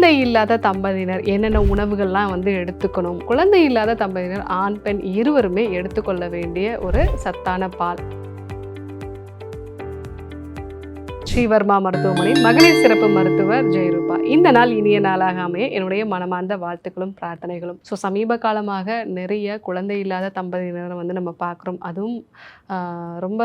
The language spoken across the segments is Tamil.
குழந்தை இல்லாத தம்பதியினர் என்னென்ன உணவுகள்லாம் வந்து எடுத்துக்கணும்? குழந்தை இல்லாத தம்பதியினர் ஆண் பெண் இருவருமே எடுத்துக்கொள்ள வேண்டிய ஒரு சத்தான பால். ஸ்ரீவர்மா மருத்துவமனை மகளிர் சிறப்பு மருத்துவர் ஜெயரூபா. இந்த நாள் இனிய நாளாக அமைய என்னுடைய மனமார்ந்த வாழ்த்துக்களும் பிரார்த்தனைகளும். ஸோ சமீப காலமாக நிறைய குழந்தை இல்லாத தம்பதியினரை வந்து நம்ம பார்க்குறோம். அதுவும் ரொம்ப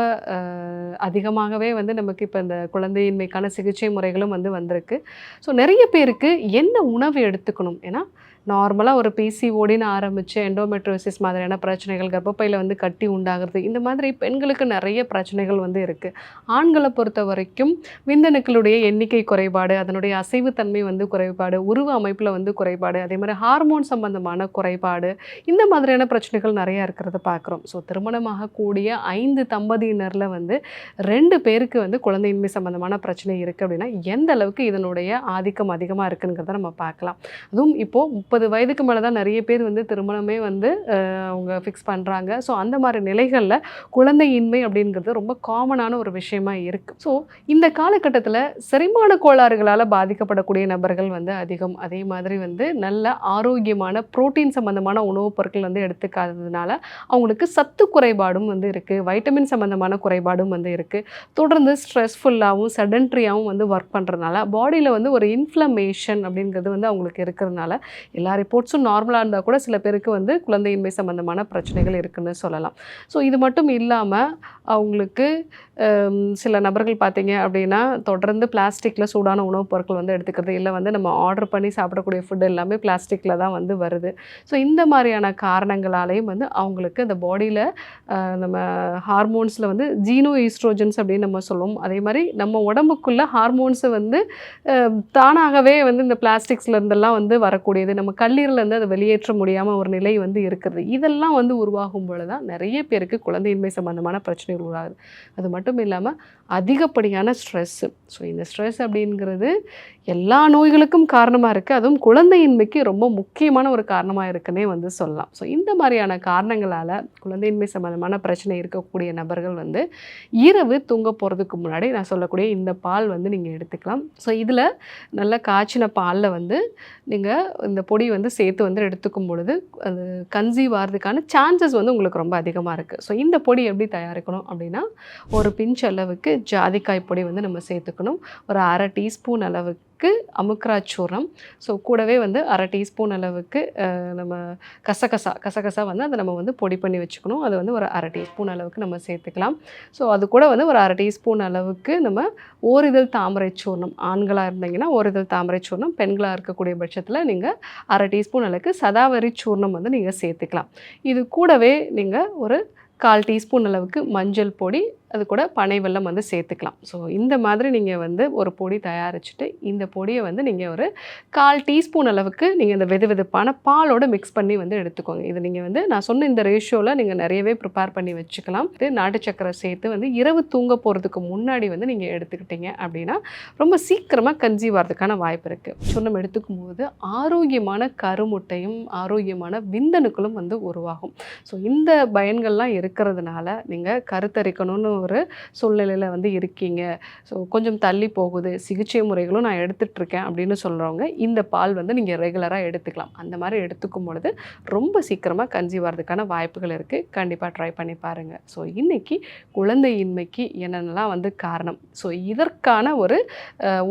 அதிகமாகவே வந்து நமக்கு இப்போ இந்த குழந்தையின்மைக்கான சிகிச்சை முறைகளும் வந்து வந்திருக்கு. ஸோ நிறைய பேருக்கு என்ன உணவு எடுத்துக்கணும்? ஏன்னா நார்மலாக ஒரு பிசிஓடின்னு ஆரம்பித்து எண்டோமெட்ரோசிஸ் மாதிரியான பிரச்சனைகள் கர்ப்பப்பையில் வந்து கட்டி உண்டாகிறது இந்த மாதிரி பெண்களுக்கு நிறைய பிரச்சனைகள் வந்து இருக்குது ஆண்களை பொறுத்த வரைக்கும் விந்தணுக்களுடைய எண்ணிக்கை குறைபாடு அதனுடைய அசைவுத்தன்மை வந்து குறைபாடு உருவ அமைப்பில் வந்து குறைபாடு அதே மாதிரி ஹார்மோன் சம்பந்தமான குறைபாடு இந்த மாதிரியான பிரச்சனைகள் நிறையா இருக்கிறத பார்க்குறோம் ஸோ திருமணமாகக்கூடிய ஐந்து தம்பதியினரில் வந்து ரெண்டு பேருக்கு வந்து குழந்தையின்மை சம்பந்தமான பிரச்சனை இருக்குது அப்படின்னா எந்த அளவுக்கு இதனுடைய ஆதிக்கம் அதிகமாக இருக்குங்கிறத நம்ம பார்க்கலாம் அதுவும் இப்போது முப்பது முப்பது வயதுக்கு மேலே தான் நிறைய பேர் வந்து திருமணமே வந்து அவங்க ஃபிக்ஸ் பண்ணுறாங்க ஸோ அந்த மாதிரி நிலைகளில் குழந்தையின்மை அப்படிங்கிறது ரொம்ப காமனான ஒரு விஷயமா இருக்குது ஸோ இந்த காலகட்டத்தில் செரிமான கோளாறுகளால் பாதிக்கப்படக்கூடிய நபர்கள் வந்து அதிகம். அதே மாதிரி வந்து நல்ல ஆரோக்கியமான புரோட்டீன் சம்மந்தமான உணவுப் பொருட்கள் வந்து எடுத்துக்காததுனால அவங்களுக்கு சத்து குறைபாடும் வந்து இருக்குது வைட்டமின் சம்மந்தமான குறைபாடும் வந்து இருக்குது தொடர்ந்து ஸ்ட்ரெஸ்ஃபுல்லாகவும் செடன்ட்ரியாகவும் வந்து ஒர்க் பண்ணுறதுனால பாடியில் வந்து ஒரு இன்ஃப்ளமேஷன் அப்படிங்கிறது வந்து அவங்களுக்கு இருக்கிறதுனால எல்லா ரிப்போர்ட்ஸும் நார்மலாக இருந்தால் கூட சில பேருக்கு வந்து குழந்தையின்மை சம்பந்தமான பிரச்சனைகள் இருக்குன்னு சொல்லலாம். ஸோ இது மட்டும் இல்லாமல் அவங்களுக்கு சில நபர்கள் பார்த்தீங்க அப்படின்னா தொடர்ந்து பிளாஸ்டிக்கில் சூடான உணவுப் பொருட்கள் வந்து எடுத்துக்கிறது இல்லை வந்து நம்ம ஆர்டர் பண்ணி சாப்பிடக்கூடிய ஃபுட் எல்லாமே பிளாஸ்டிக்கில் தான் வந்து வருது. ஸோ இந்த மாதிரியான காரணங்களாலேயும் வந்து அவங்களுக்கு அந்த பாடியில் நம்ம ஹார்மோன்ஸில் வந்து ஜீனோ ஈஸ்ட்ரோஜன்ஸ் அப்படின்னு நம்ம சொல்லுவோம். அதே மாதிரி நம்ம உடம்புக்குள்ளே ஹார்மோன்ஸை வந்து தானாகவே வந்து இந்த பிளாஸ்டிக்ஸ்லேருந்தெல்லாம் வந்து வரக்கூடியது. நம்ம கல்லீரலேருந்து அதை வெளியேற்ற முடியாமல் ஒரு நிலை வந்து இருக்கிறது இதெல்லாம் வந்து உருவாகும் பொழுது தான் நிறைய பேருக்கு குழந்தையின்மை சம்பந்தமான பிரச்சனைகள் உருவாகுது. அது மட்டும் இல்லாமல் அதிகப்படியான ஸ்ட்ரெஸ்ஸு ஸோ இந்த ஸ்ட்ரெஸ் அப்படிங்கிறது எல்லா நோய்களுக்கும் காரணமாக இருக்குது அதுவும் குழந்தையின்மைக்கு ரொம்ப முக்கியமான ஒரு காரணமாக இருக்குன்னே வந்து சொல்லலாம். ஸோ இந்த மாதிரியான காரணங்களால் குழந்தையின்மை சம்மந்தமான பிரச்சனை இருக்கக்கூடிய நபர்கள் வந்து இரவு தூங்க போகிறதுக்கு முன்னாடி நான் சொல்லக்கூடிய இந்த பால் வந்து நீங்கள் எடுத்துக்கலாம். ஸோ இதில் நல்ல காய்ச்சின பாலில் வந்து நீங்கள் இந்த பொடி வந்து சேர்த்து வந்து எடுத்துக்கும் பொழுது அது கன்சீவ் ஆகிறதுக்கான சான்சஸ் வந்து உங்களுக்கு ரொம்ப அதிகமாக இருக்குது ஸோ இந்த பொடி எப்படி தயாரிக்கணும் அப்படின்னா ஒரு பிஞ்ச் அளவுக்கு ஜாதிக்காய் பொடி வந்து நம்ம சேர்த்துக்கணும். ஒரு அரை டீஸ்பூன் அளவுக்கு அமுக்ராச்சூரம் ஸோ கூடவே வந்து அரை டீஸ்பூன் அளவுக்கு நம்ம கசகசா கசகசா வந்து அதை நம்ம வந்து பொடி பண்ணி வச்சுக்கணும். அது வந்து ஒரு அரை டீஸ்பூன் அளவுக்கு நம்ம சேர்த்துக்கலாம். ஸோ அது கூட வந்து ஒரு அரை டீஸ்பூன் அளவுக்கு நம்ம ஓரிதழ் தாமரை சூர்ணம் ஆண்களாக இருந்தீங்கன்னா ஓரிதழ் தாமரை சூர்ணம் பெண்களாக இருக்கக்கூடிய பட்சத்தில் நீங்கள் அரை டீஸ்பூன் அளவுக்கு சதாவரி சூர்ணம் வந்து நீங்கள் சேர்த்துக்கலாம். இது கூடவே நீங்கள் ஒரு கால் டீஸ்பூன் அளவுக்கு மஞ்சள் பொடி அது கூட பனை வெள்ளம் வந்து சேர்த்துக்கலாம். ஸோ இந்த மாதிரி நீங்கள் வந்து ஒரு பொடி தயாரிச்சுட்டு இந்த பொடியை வந்து நீங்கள் ஒரு கால் டீஸ்பூன் அளவுக்கு நீங்கள் இந்த வெது வெதுப்பான பாலோடு மிக்ஸ் பண்ணி வந்து எடுத்துக்கோங்க. இது நீங்கள் வந்து நான் சொன்ன இந்த ரேஷியோவில் நீங்கள் நிறையவே ப்ரிப்பேர் பண்ணி வச்சுக்கலாம். இது நாட்டு சக்கரை சேர்த்து வந்து இரவு தூங்க போகிறதுக்கு முன்னாடி வந்து நீங்கள் எடுத்துக்கிட்டீங்க அப்படின்னா ரொம்ப சீக்கிரமாக கன்சீவ் ஆகிறதுக்கான வாய்ப்பு இருக்குது நம்ம எடுத்துக்கும் போது ஆரோக்கியமான கருமுட்டையும் ஆரோக்கியமான விந்தணுக்களும் வந்து உருவாகும். ஸோ இந்த பயன்கள்லாம் இருக்கிறதுனால நீங்கள் கருத்தரிக்கணும்னு ஒரு சூழ்நிலையில் வந்து இருக்கீங்க. ஸோ கொஞ்சம் தள்ளி போகுது. சிகிச்சை முறைகளும் நான் எடுத்துட்டு இருக்கேன் அப்படின்னு சொல்கிறவங்க இந்த பால் வந்து நீங்கள் ரெகுலராக எடுத்துக்கலாம். அந்த மாதிரி எடுத்துக்கும் பொழுது ரொம்ப சீக்கிரமாக கஞ்சி வரதுக்கான வாய்ப்புகள் இருக்குது கண்டிப்பாக ட்ரை பண்ணி பாருங்கள் ஸோ இன்றைக்கி குழந்தையின்மைக்கு என்னென்னலாம் வந்து காரணம்? ஸோ இதற்கான ஒரு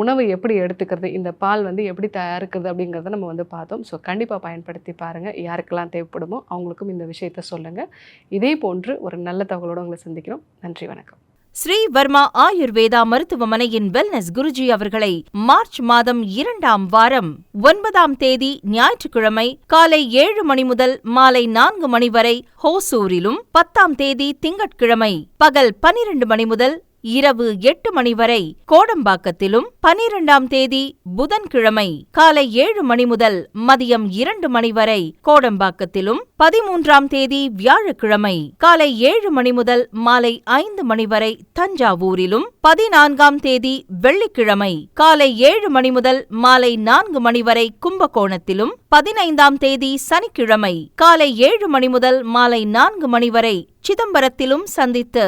உணவு உணவை எப்படி எடுத்துக்கிறது? இந்த பால் வந்து எப்படி தயாரிக்கிறது அப்படிங்கிறத நம்ம வந்து பார்த்தோம். ஸோ கண்டிப்பாக பயன்படுத்தி பாருங்கள் யாருக்கெல்லாம் தேவைப்படுமோ அவங்களுக்கும் இந்த விஷயத்த சொல்லுங்கள் இதே போன்று ஒரு நல்ல தகவலோடு உங்களை சந்திக்கிறோம். நன்றி வணக்கம். ஸ்ரீ வர்மா ஆயுர்வேதா மருத்துவமனையின் வெல்னஸ் குருஜி அவர்களை மார்ச் மாதம் இரண்டாம் வாரம் ஒன்பதாம் தேதி ஞாயிற்றுக்கிழமை காலை ஏழு மணி முதல் மாலை நான்கு மணி வரை ஹோசூரிலும் பத்தாம் தேதி திங்கட்கிழமை பகல் பனிரெண்டு மணி முதல் இரவு எட்டு மணி வரை கோடம்பாக்கத்திலும் பனிரெண்டாம் தேதி புதன்கிழமை காலை ஏழு மணி முதல் மதியம் இரண்டு மணி வரை கோடம்பாக்கத்திலும் பதிமூன்றாம் தேதி வியாழக்கிழமை காலை ஏழு மணி முதல் மாலை ஐந்து மணி வரை தஞ்சாவூரிலும் பதினான்காம் தேதி வெள்ளிக்கிழமை காலை ஏழு மணி முதல் மாலை நான்கு மணி வரை கும்பகோணத்திலும் பதினைந்தாம் தேதி சனிக்கிழமை காலை ஏழு மணி முதல் மாலை நான்கு மணி வரை சிதம்பரத்திலும் சந்தித்து